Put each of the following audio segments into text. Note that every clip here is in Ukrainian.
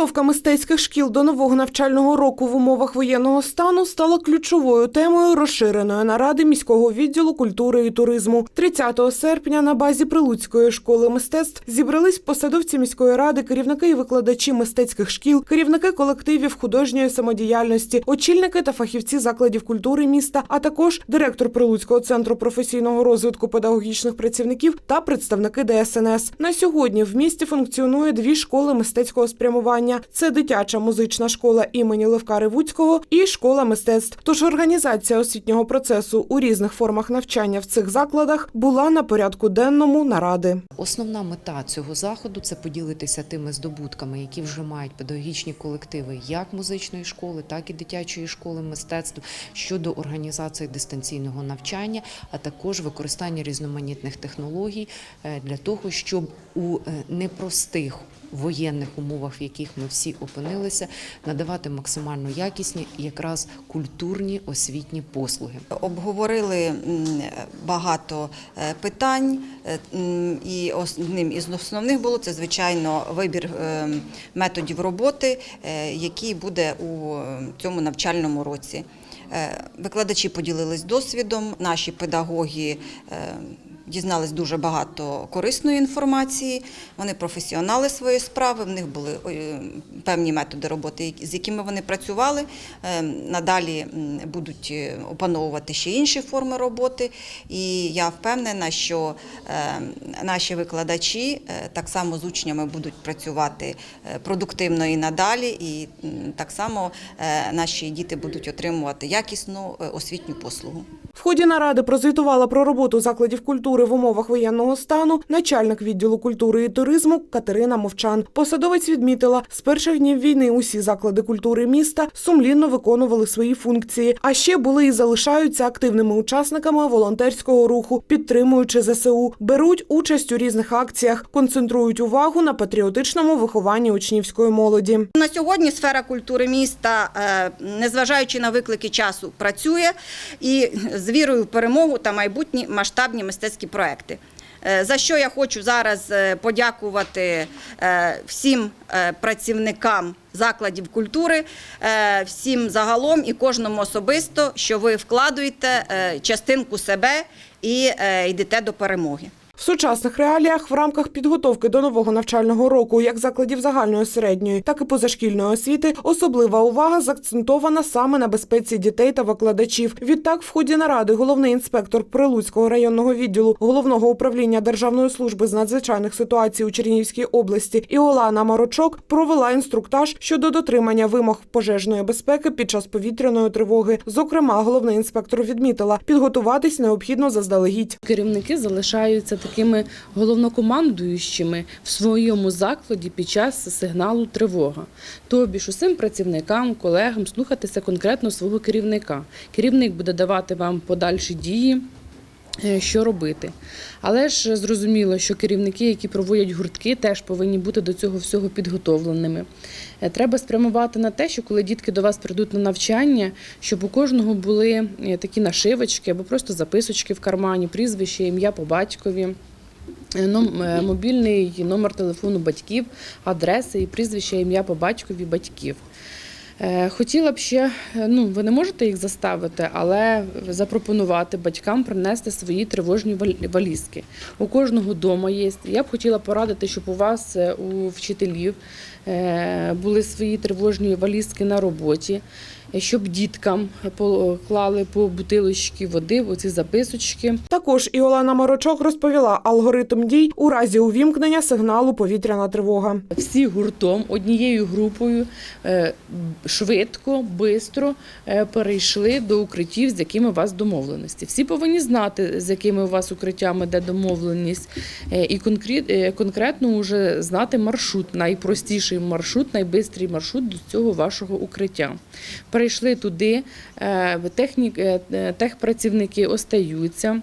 Підготовка мистецьких шкіл до нового навчального року в умовах воєнного стану стала ключовою темою розширеної наради міського відділу культури і туризму. 30 серпня на базі Прилуцької школи мистецтв зібрались посадовці міської ради, керівники і викладачі мистецьких шкіл, керівники колективів художньої самодіяльності, очільники та фахівці закладів культури міста, а також директор Прилуцького центру професійного розвитку педагогічних працівників та представники ДСНС. На сьогодні в місті функціонує дві школи мистецького спрямування: це дитяча музична школа імені Левка Ревуцького і школа мистецтв. Тож організація освітнього процесу у різних формах навчання в цих закладах була на порядку денному наради. Основна мета цього заходу це поділитися тими здобутками, які вже мають педагогічні колективи як музичної школи, так і дитячої школи мистецтв щодо організації дистанційного навчання, а також використання різноманітних технологій е, для того, щоб у е, непростих воєнних умовах, в яких ми всі опинилися, надавати максимально якісні якраз культурні освітні послуги. Обговорили багато е, питань, е, і одним із основних було це звичайно вибір е, методів роботи, який буде у цьому навчальному році. Викладачі поділились досвідом, наші педагоги. Дізнались дуже багато корисної інформації. Вони професіонали своєї справи. В них були е, певні методи роботи, з якими вони працювали. Е, Надалі будуть е, опановувати ще інші форми роботи. І я впевнена, що наші викладачі так само з учнями будуть працювати продуктивно і надалі, і так само наші діти будуть отримувати якісну освітню послугу. В ході наради прозвітувала про роботу закладів культури в умовах воєнного стану начальник відділу культури і туризму Катерина Мовчан. Посадовець відмітила, з перших днів війни усі заклади культури міста сумлінно виконували свої функції, а ще були і залишаються активними учасниками волонтерського руху, підтримуючи ЗСУ, беруть участь у різних акціях, концентрують увагу на патріотичному вихованні учнівської молоді. На сьогодні сфера культури міста, е, незважаючи на виклики часу, працює і з вірою в перемогу та майбутні масштабні мистецькі проекти. Е, За що я хочу зараз е, подякувати е, всім працівникам закладів культури, всім загалом і кожному особисто, що ви вкладуєте частинку себе і йдете до перемоги. В сучасних реаліях в рамках підготовки до нового навчального року як закладів загальної середньої, так і позашкільної освіти особлива увага заакцентована саме на безпеці дітей та викладачів. Відтак, в ході наради головний інспектор Прилуцького районного відділу головного управління Державної служби з надзвичайних ситуацій у Чернігівській області Іолана Марочок провела інструктаж щодо дотримання вимог пожежної безпеки під час повітряної тривоги. Зокрема, головний інспектор відмітила, підготуватись необхідно заздалегідь. Керівники залишаються такими головнокомандуючими в своєму закладі під час сигналу тривога. Тобі ж усім працівникам, колегам слухатися конкретно свого керівника. Керівник буде давати вам подальші дії. е, Що робити, але ж зрозуміло, що керівники, які проводять гуртки, теж повинні бути до цього всього підготовленими. Е, Треба спрямувати на те, що коли дітки до вас прийдуть на навчання, щоб у кожного були е, такі нашивочки або просто записочки в кармані, прізвище, ім'я по батькові. е, Мобільний номер телефону батьків, адреси і прізвище, ім'я по батькові батьків. Хотіла б ще, ну ви не можете їх заставити, але запропонувати батькам принести свої тривожні вал- валізки. У кожного вдома є. Я б хотіла порадити, щоб у вас у вчителів були свої тривожні валізки на роботі, е, щоб діткам поклали по бутилочці води, оці записочки. Також Іолана Марочок розповіла алгоритм дій у разі увімкнення сигналу повітряна тривога. всі гуртом, однією групою е, швидко, бистро е, перейшли до укриттів, з якими у вас домовленості. Всі повинні знати, з якими у вас укриттями де домовленість, е, і конкретно вже знати маршрут, найпростіший маршрут, найбистрий маршрут до цього вашого укриття. Перейшли туди, е, технік, е, е, техпрацівники остаються.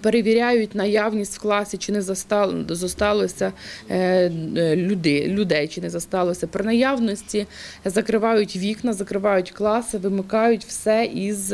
Перевіряють наявність в класі, чи не зосталося е, людей, чи не зосталося При наявності закривають вікна, закривають класи, вимикають все із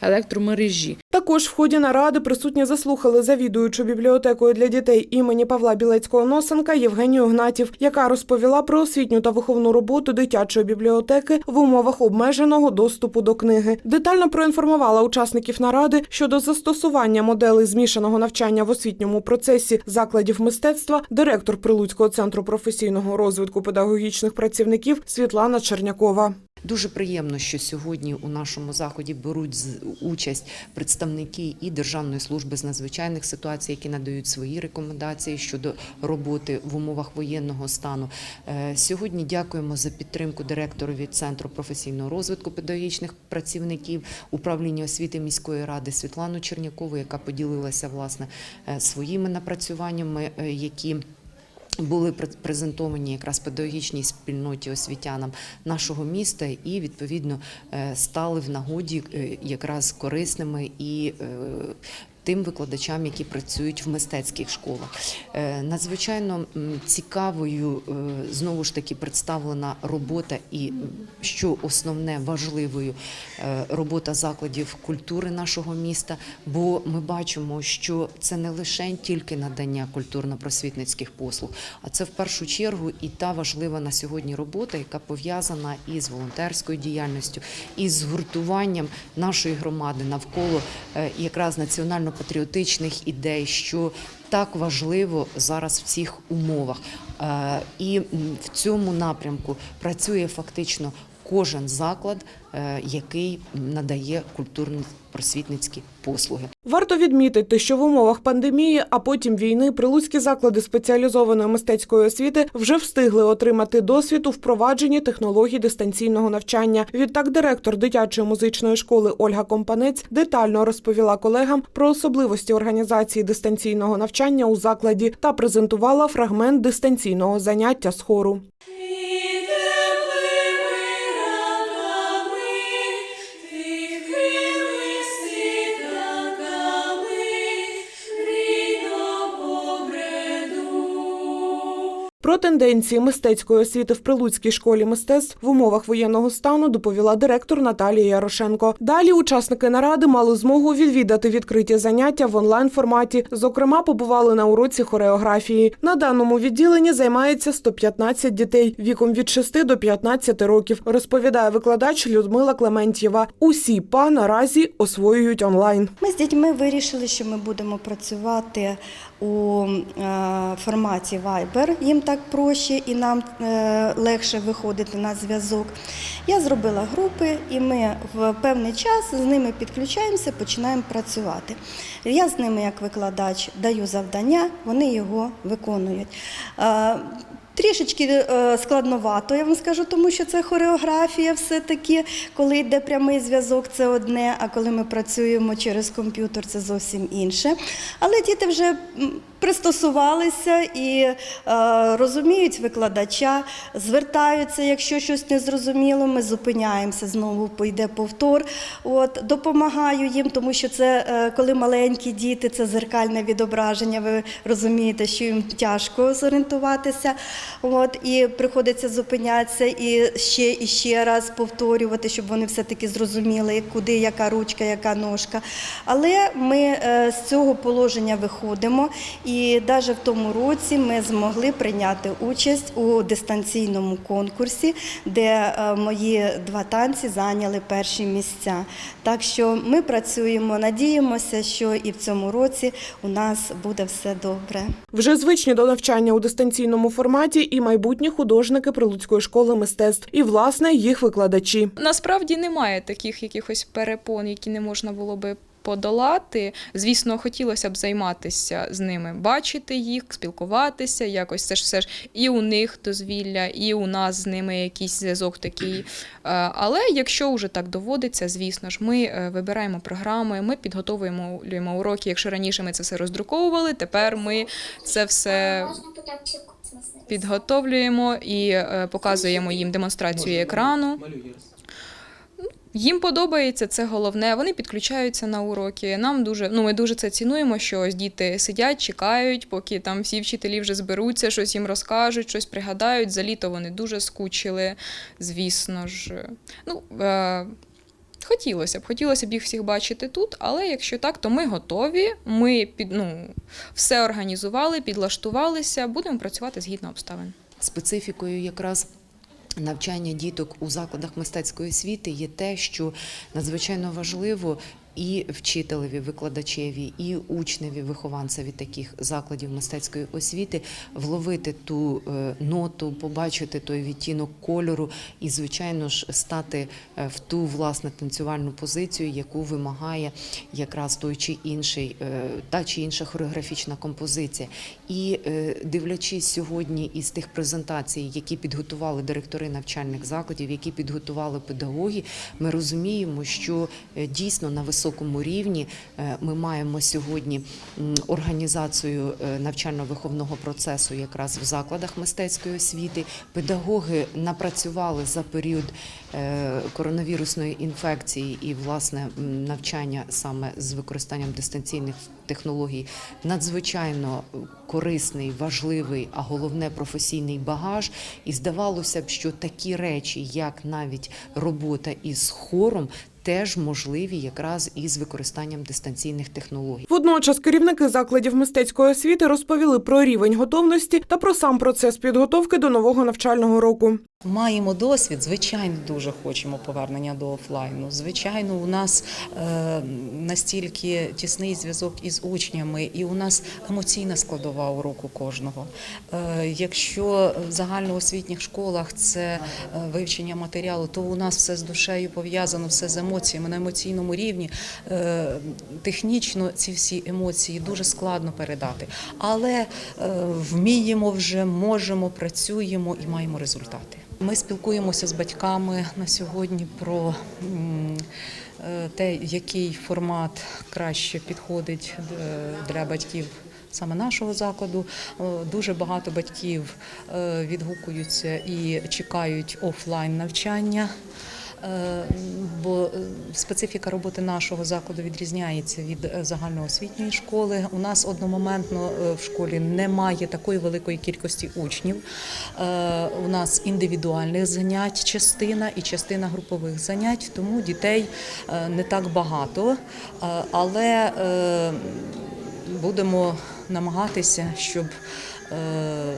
електромережі. Також в ході наради присутні заслухали завідуючу бібліотекою для дітей імені Павла Білецького Носенка Євгенію Гнатів, яка розповіла про освітню та виховну роботу дитячої бібліотеки в умовах обмеженого доступу до книги. Детально проінформувала учасників наради щодо застосування моделей змішаного навчання в освітньому процесі закладів мистецтва, директор Прилуцького центру професійного розвитку педагогічних працівників Світлана Чернякова. Дуже приємно, що сьогодні у нашому заході беруть участь представники і Державної служби з надзвичайних ситуацій, які надають свої рекомендації щодо роботи в умовах воєнного стану. Е, Сьогодні дякуємо за підтримку директорові Центру професійного розвитку педагогічних працівників управління освіти міської ради Світлану Чернякову, яка поділилася власне е, своїми напрацюваннями, е, які були пре- презентовані якраз педагогічній спільноті освітянам нашого міста і відповідно е, стали в нагоді е, якраз корисними і е, тим викладачам, які працюють в мистецьких школах. Е, Надзвичайно цікавою е, знову ж таки представлена робота і що основне важливою е, робота закладів культури нашого міста. Бо ми бачимо, що це не лише тільки надання культурно-просвітницьких послуг, а це в першу чергу і та важлива на сьогодні робота, яка пов'язана із волонтерською діяльністю, із згуртуванням нашої громади навколо якраз національно-патріотичних ідей, що так важливо зараз в цих умовах. Е, І в цьому напрямку працює фактично кожен заклад, е, який надає культурно-просвітницькі послуги. Варто відмітити, що в умовах пандемії, а потім війни, прилуцькі заклади спеціалізованої мистецької освіти вже встигли отримати досвід у впровадженні технологій дистанційного навчання. Відтак, директор дитячої музичної школи Ольга Компанець детально розповіла колегам про особливості організації дистанційного навчання у закладі та презентувала фрагмент дистанційного заняття з хору. Про тенденції мистецької освіти в Прилуцькій школі мистецтв в умовах воєнного стану доповіла директор Наталія Ярошенко. Далі учасники наради мали змогу відвідати відкриті заняття в онлайн форматі. Зокрема, побували на уроці хореографії. На даному відділенні займається 115 дітей віком від 6 до 15 років. Розповідає викладач Людмила Клементьєва. Усі па наразі освоюють онлайн. Ми з дітьми вирішили, що ми будемо працювати у е, форматі Viber. Їм так проще і нам е, легше виходити на зв'язок. Я зробила групи, і ми в певний час з ними підключаємося, починаємо працювати. Я з ними, як викладач, даю завдання, вони його виконують. Трішечки е, складновато, я вам скажу, тому що це хореографія все-таки, коли йде прямий зв'язок, це одне, а коли ми працюємо через комп'ютер, це зовсім інше. Але діти вже пристосувалися і е, розуміють викладача, звертаються, якщо щось незрозуміло, ми зупиняємося, знову пойде повтор. От, допомагаю їм, тому що це е, коли маленькі діти, це зеркальне відображення. Ви розумієте, що їм тяжко зорієнтуватися. От, і приходиться зупинятися і ще і ще раз повторювати, щоб вони все-таки зрозуміли, куди яка ручка, яка ножка. Але ми е, з цього положення виходимо. І навіть в тому році ми змогли прийняти участь у дистанційному конкурсі, де е, мої два танці зайняли перші місця. Так що ми працюємо, надіємося, що і в цьому році у нас буде все добре. Вже звичні до навчання у дистанційному форматі і майбутні художники Прилуцької школи мистецтв, і власне їх викладачі. Насправді немає таких якихось перепон, які не можна було би подолати. Звісно, хотілося б займатися з ними, бачити їх, спілкуватися, якось це ж все ж і у них дозвілля, і у нас з ними якийсь зв'язок такий. Е, Але якщо вже так доводиться, звісно ж, ми е, вибираємо програми, ми підготовуємо люємо уроки. Якщо раніше ми це все роздруковували, тепер ми це все підготовлюємо і е, показуємо їм демонстрацію екрану. Їм подобається це головне. Вони підключаються на уроки. Нам дуже ну ми дуже це цінуємо. Що ось діти сидять, чекають, поки там всі вчителі вже зберуться, щось їм розкажуть, щось пригадають. За літо вони дуже скучили, звісно ж. Ну е, Хотілося б, хотілося б їх всіх бачити тут, але якщо так, то ми готові. Ми під ну все організували, підлаштувалися, будемо працювати згідно обставин. Специфікою якраз навчання діток у закладах мистецької освіти є те, що надзвичайно важливо. І вчителеві, викладачеві, і учневі, вихованцеві таких закладів мистецької освіти вловити ту е, ноту, побачити той відтінок кольору і, звичайно ж, стати е, в ту власне танцювальну позицію, яку вимагає якраз той чи інший, е, та чи інша хореографічна композиція. І дивлячись сьогодні із тих презентацій, які підготували директори навчальних закладів, які підготували педагоги, ми розуміємо, що дійсно на високому рівні е, ми маємо сьогодні організацію е, навчально-виховного процесу якраз в закладах мистецької освіти. Педагоги напрацювали за період е, коронавірусної інфекції і власне навчання саме з використанням дистанційних технологій надзвичайно корисний, важливий, а головне професійний багаж. І здавалося б, що такі речі, як навіть робота із хором, теж можливі якраз із використанням дистанційних технологій. Водночас керівники закладів мистецької освіти розповіли про рівень готовності та про сам процес підготовки до нового навчального року. Маємо досвід, звичайно, дуже хочемо повернення до офлайну. Звичайно, у нас е, настільки тісний зв'язок із учнями, і у нас емоційна складова уроку кожного. Е, якщо в загальноосвітніх школах це е, вивчення матеріалу, то у нас все з душею пов'язано, все з емоціями на емоційному рівні. Технічно ці всі емоції дуже складно передати, але вміємо вже, можемо, працюємо і маємо результати. Ми спілкуємося з батьками на сьогодні про е, те, який формат краще підходить е, для батьків. Саме нашого закладу Е, дуже багато батьків відгукуються і чекають офлайн навчання. Е, Бо е, специфіка роботи нашого закладу відрізняється від е, загальноосвітньої школи. У нас одномоментно в школі немає такої великої кількості учнів. У нас індивідуальних занять частина і частина групових занять, тому дітей не так багато. Але будемо намагатися, щоб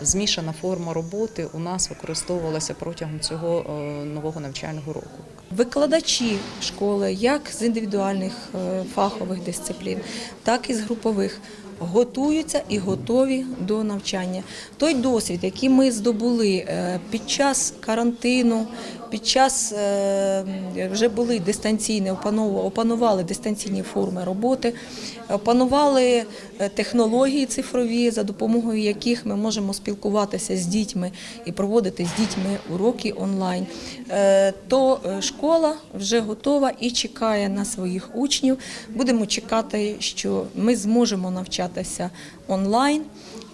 змішана форма роботи у нас використовувалася протягом цього е, нового навчального року. Викладачі школи, як з індивідуальних е, фахових дисциплін, так і з групових, готуються і готові до навчання. Той досвід, який ми здобули е, під час карантину, під час е, вже були дистанційні, опанували дистанційні форми роботи, опанували е, технології цифрові, за допомогою яких ми можемо спілкуватися з дітьми і проводити з дітьми уроки онлайн. Е, То е, школа вже готова і чекає на своїх учнів. Будемо чекати, що ми зможемо навчатися онлайн.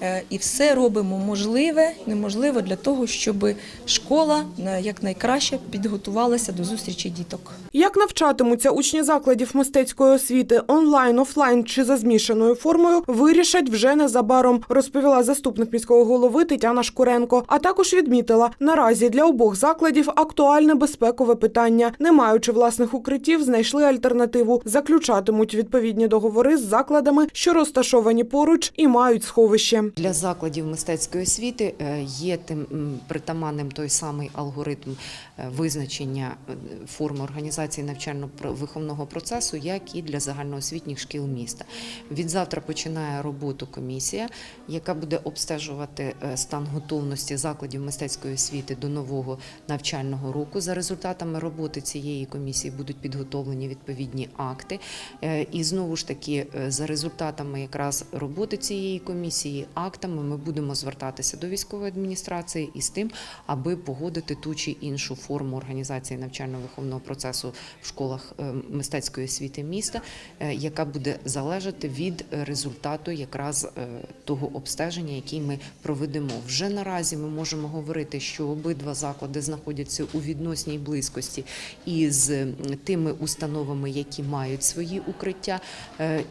Е, І все робимо можливе, неможливе для того, щоб школа е, якнайкраще підготувалася до зустрічі діток. Як навчатимуться учні закладів мистецької освіти онлайн, офлайн чи за змішаною формою, вирішать вже незабаром, розповіла заступник міського голови Тетяна Шкуренко. А також відмітила, наразі для обох закладів актуальне безпекове питання. Не маючи власних укриттів, знайшли альтернативу. Заключатимуть відповідні договори з закладами, що розташовані поруч і мають сховище. Для закладів мистецької освіти е, є тим притаманним той самий алгоритм е, визначення е, форми організації навчально-виховного процесу, як і для загальноосвітніх шкіл міста. Від завтра починає роботу комісія, яка буде обстежувати стан готовності закладів мистецької освіти до нового навчального року. За результатами роботи цієї комісії будуть підготовлені відповідні акти. І знову ж таки, за результатами якраз роботи цієї комісії, актами ми будемо звертатися до військової адміністрації із тим, аби погодити ту чи іншу форму організації навчально-виховного процесу в школах е, мистецької освіти міста, е, яка буде залежати від результату якраз е, того обстеження, який ми проведемо. Вже наразі ми можемо говорити, що обидва заклади знаходяться у відносній близькості із тими установами, які мають свої укриття.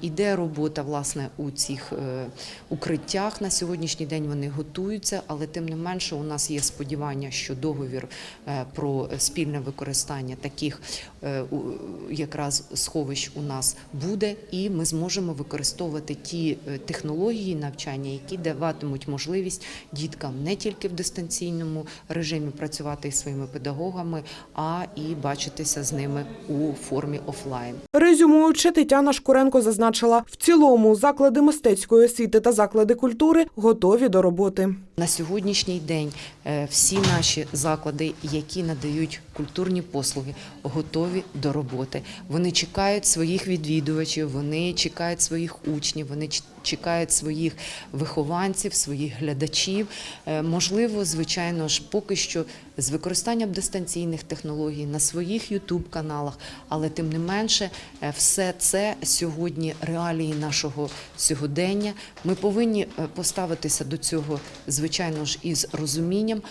Іде робота власне у цих укриттях на сьогоднішній день вони готуються, але тим не менше у нас є сподівання, що договір е, про спільне використання таких е, якраз сховищ у нас буде, і ми зможемо використовувати ті е, технології навчання, які даватимуть можливість діткам не тільки в дистанційному режимі працювати із своїми педагогами, а і бачитися з ними у формі офлайн. Резюмуючи, Тетяна Шкуренко зазначила, в цілому заклади мистецької освіти та заклади культури готові до роботи. На сьогоднішній день е, всі наші заклади, які надають культурні послуги, готові до роботи. Вони чекають своїх відвідувачів, вони чекають своїх учнів, вони чекають своїх вихованців, своїх глядачів. Е, Можливо, звичайно ж, поки що з використанням дистанційних технологій на своїх youtube каналах але тим не менше, е, все це сьогодні реалії нашого сьогодення. Ми повинні поставитися до цього, звичайно ж, із розумінням,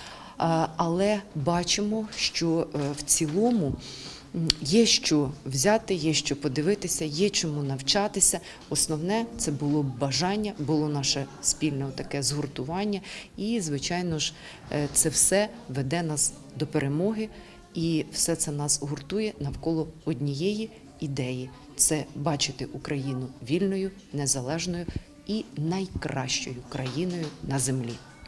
але бачимо, що е, в цілому. Є що взяти, є що подивитися, є чому навчатися. Основне це було бажання, було наше спільне таке згуртування, і звичайно ж, е, це все веде нас до перемоги, і все це нас гуртує навколо однієї ідеї: це бачити Україну вільною, незалежною і найкращою країною на землі.